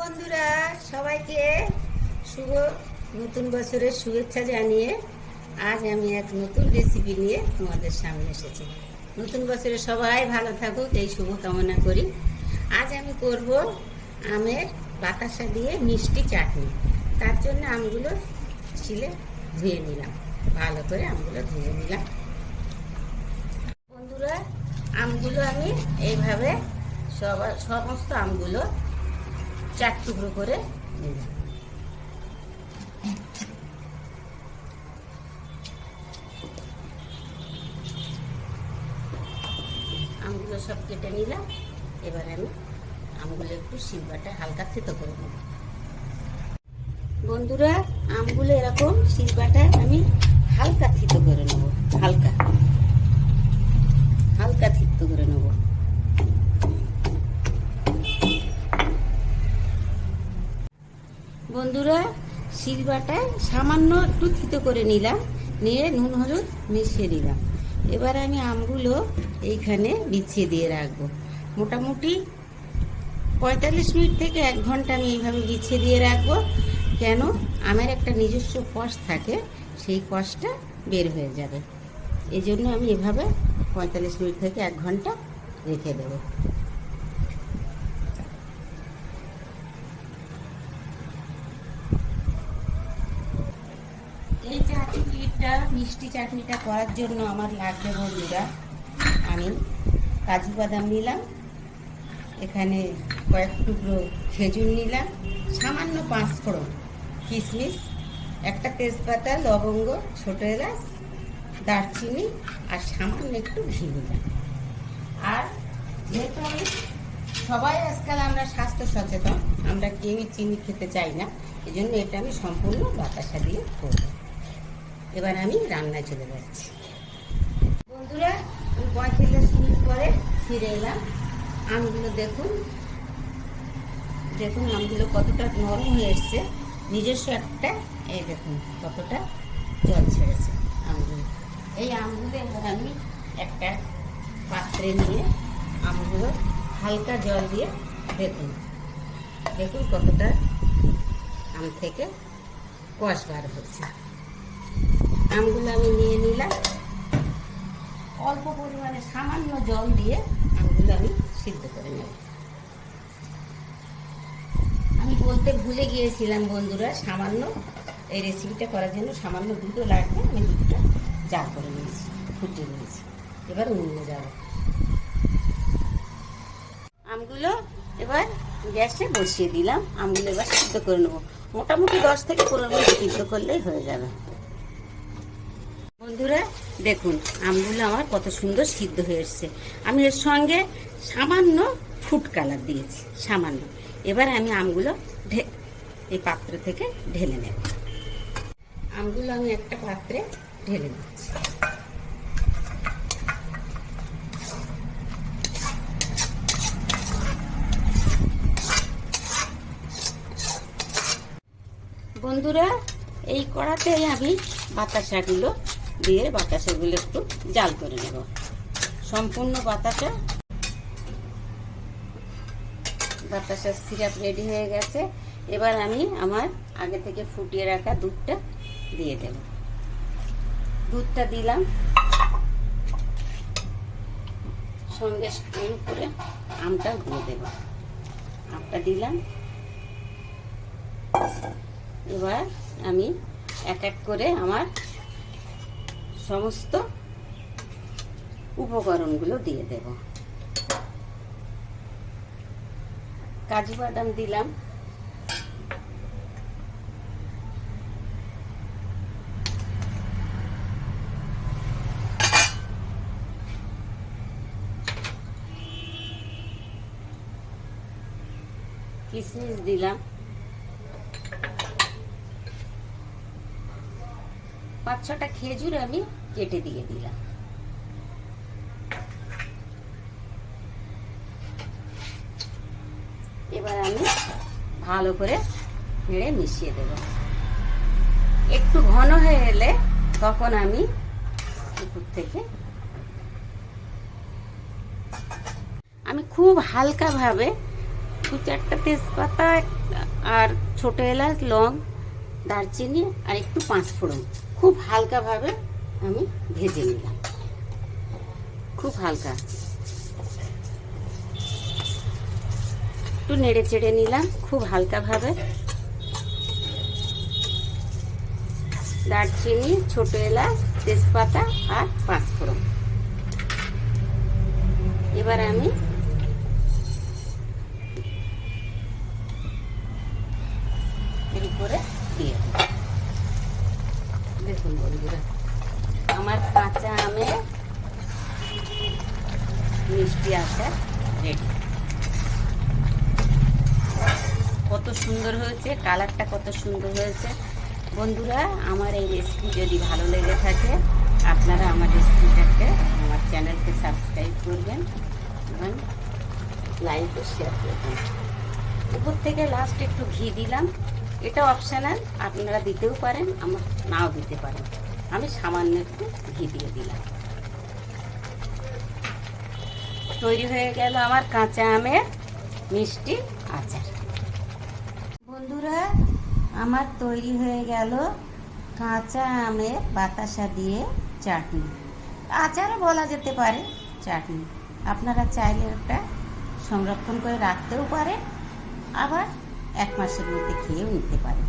বন্ধুরা, সবাইকে শুভ নতুন বছরের শুভেচ্ছা জানিয়ে আজ আমি এক নতুন রেসিপি নিয়ে তোমাদের সামনে এসেছি। নতুন বছরে সবাই ভালো থাকুক, এই শুভকামনা করি। আজ আমি করব আমের বাতাসা দিয়ে মিষ্টি চাটনি। তার জন্য আমগুলো ছিলে ধুয়ে নিলাম। ভালো করে আমগুলো ধুয়ে নিলাম। বন্ধুরা, আমগুলো আমি এইভাবে সবার সমস্ত আমগুলো চার টুকরো করে। আমগুলো সব কেটে নিলাম। এবার আমি আমগুলো একটু শিলবাটা হালকা থেতো করে নেব। বন্ধুরা, আমগুলো এরকম শিলবাটায় আমি হালকা থিতো করে নেব, হালকা। হালকা থিতো করে নেব। বন্ধুরা শিলবাটায় সামান্য একটু থিতো করে নিলাম, নিয়ে নুন, হলুদ মিশিয়ে নিলাম। এবার আমি আমগুলো এইখানে বিছিয়ে দিয়ে রাখব। মোটামুটি পঁয়তাল্লিশ মিনিট থেকে এক ঘণ্টা আমি এইভাবে বিছিয়ে দিয়ে রাখব, কেন আমের একটা নিজস্ব কষ থাকে, সেই কষটা বের হয়ে যাবে। এই জন্য আমি এভাবে পঁয়তাল্লিশ মিনিট থেকে এক ঘণ্টা রেখে দেবো এই চাটনিটা, মিষ্টি চাটনিটা করার জন্য আমার লাগবে বন্ধুরা। আমি কাজু বাদাম নিলাম, এখানে কয়েক টুকরো খেজুর নিলাম, সামান্য পাঁচ ফোড়ন কিশমিশ, একটা তেজপাতা, লবঙ্গ, ছোট এলাচ, দারচিনি আর সামান্য একটু ঘি নিলাম। আর যেহেতু আমি সবাই আজকাল আমরা স্বাস্থ্য সচেতন, আমরা কেউই চিনি খেতে চাই না এই জন্য এটা আমি সম্পূর্ণ বাতাসা দিয়ে করব। এবার আমি রান্নায় চলে যাচ্ছি। বন্ধুরা, আমি পঁয়তাল্লিশ মিনিট পরে ফিরে এলাম। আমগুলো দেখুন। দেখুন, আমগুলো কতটা নরম হয়ে এসছে। নিজস্ব একটা, এই দেখুন, কতটা জল ছেড়েছে আমগুলো। এই আমগুলো এবার আমি একটা পাত্রে নিয়ে আমগুলো হালকা জল দিয়ে দেখুন। দেখুন কতটা আম থেকে কষ বার হচ্ছে। আমগুলো আমি নিয়ে নিলাম। অল্প পরিমাণে সামান্য জল দিয়ে আমগুলো আমি সিদ্ধ করে নেব। আমি বলতে ভুলে গিয়েছিলাম বন্ধুরা, সামান্য এই রেসিপিটা করার জন্য সামান্য দুটো লাগবে, আমি দুধটা জাল করে নিয়েছি, ফুটিয়ে নিয়েছি। এবার উনুনে যাব। আমগুলো এবার গ্যাসে বসিয়ে দিলাম, আমগুলো এবার সিদ্ধ করে নেব। মোটামুটি দশ থেকে পনেরো মিনিট সিদ্ধ করলেই হয়ে যাবে। বন্ধুরা, দেখুন আমগুলো আমার কত সুন্দর সিদ্ধ হয়ে এসছে। আমি এর সঙ্গে সামান্য ফুড কালার দিয়েছি, সামান্য। এবার আমি আমগুলো এই পাত্র থেকে ঢেলে নেব। আমগুলো আমি একটা পাত্রে ঢেলে দিচ্ছি। বন্ধুরা, এই কড়াতেই আমি বাতাসাগুলো দিয়ে বাতাসাগুলো একটু জাল করে নেব। সম্পূর্ণ বাতাসা বাতাসার সিরাপ রেডি হয়ে গেছে। এবার আমি আমার আগে থেকে ফুটিয়ে রাখা দুধটা দিয়ে দেব। দুধটা দিলাম। সঙ্গে এর করে আমটাও দিয়ে দেব। আমটা দিলাম। এবার আমি এক এক করে আমার সমস্ত উপকরণগুলো দিয়ে দেব। কাজু বাদাম দিলাম। কিশমিশ দিলাম। পাঁচ ছটা খেজুর আমি কেটে দিয়ে দিলাম। এবার আমি ভালো করে নেড়ে মিশিয়ে দেব। একটু ঘন হয়ে এলে তখন আমি উপর থেকে আমি খুব হালকাভাবে দু চারটা তেজপাতা আর ছোট এলাচ, লং, দারচিনি আর একটু পাঁচ ফোড়ন খুব হালকাভাবে আমি ভেজে নিলাম। খুব হালকা। একটু নেড়ে চেড়ে নিলাম, খুব হালকাভাবে। দারচিনি, ছোট এলাচ, তেজপাতা আর পাঁচফোড়ন। এবার আমি এর উপরে দিয়ে। আমার কাঁচা আমের মিষ্টি আচার রেডি কত সুন্দর হয়েছে, কালারটা কত সুন্দর হয়েছে। বন্ধুরা, আমার এই রেসিপি যদি ভালো লেগে থাকে, আপনারা আমার রেসিপিটাকে আমার চ্যানেলকে সাবস্ক্রাইব করবেন এবং লাইক ও শেয়ার করবেন। উপর থেকে লাস্ট একটু ঘি দিলাম। এটা অপশনাল আপনারা দিতেও পারেন, আমার নাও দিতে পারেন। আমি সামান্য একটু ঘি দিয়ে দিলাম। তৈরি হয়ে গেল আমার কাঁচা আমের মিষ্টি আচার। বন্ধুরা, আমার তৈরি হয়ে গেল কাঁচা আমের বাতাসা দিয়ে চাটনি। আচারও বলা যেতে পারে চাটনি। আপনারা চাইলে ওটা সংরক্ষণ করে রাখতেও পারেন। আবার এক মাসের মধ্যে খেয়েও নিতে পারেন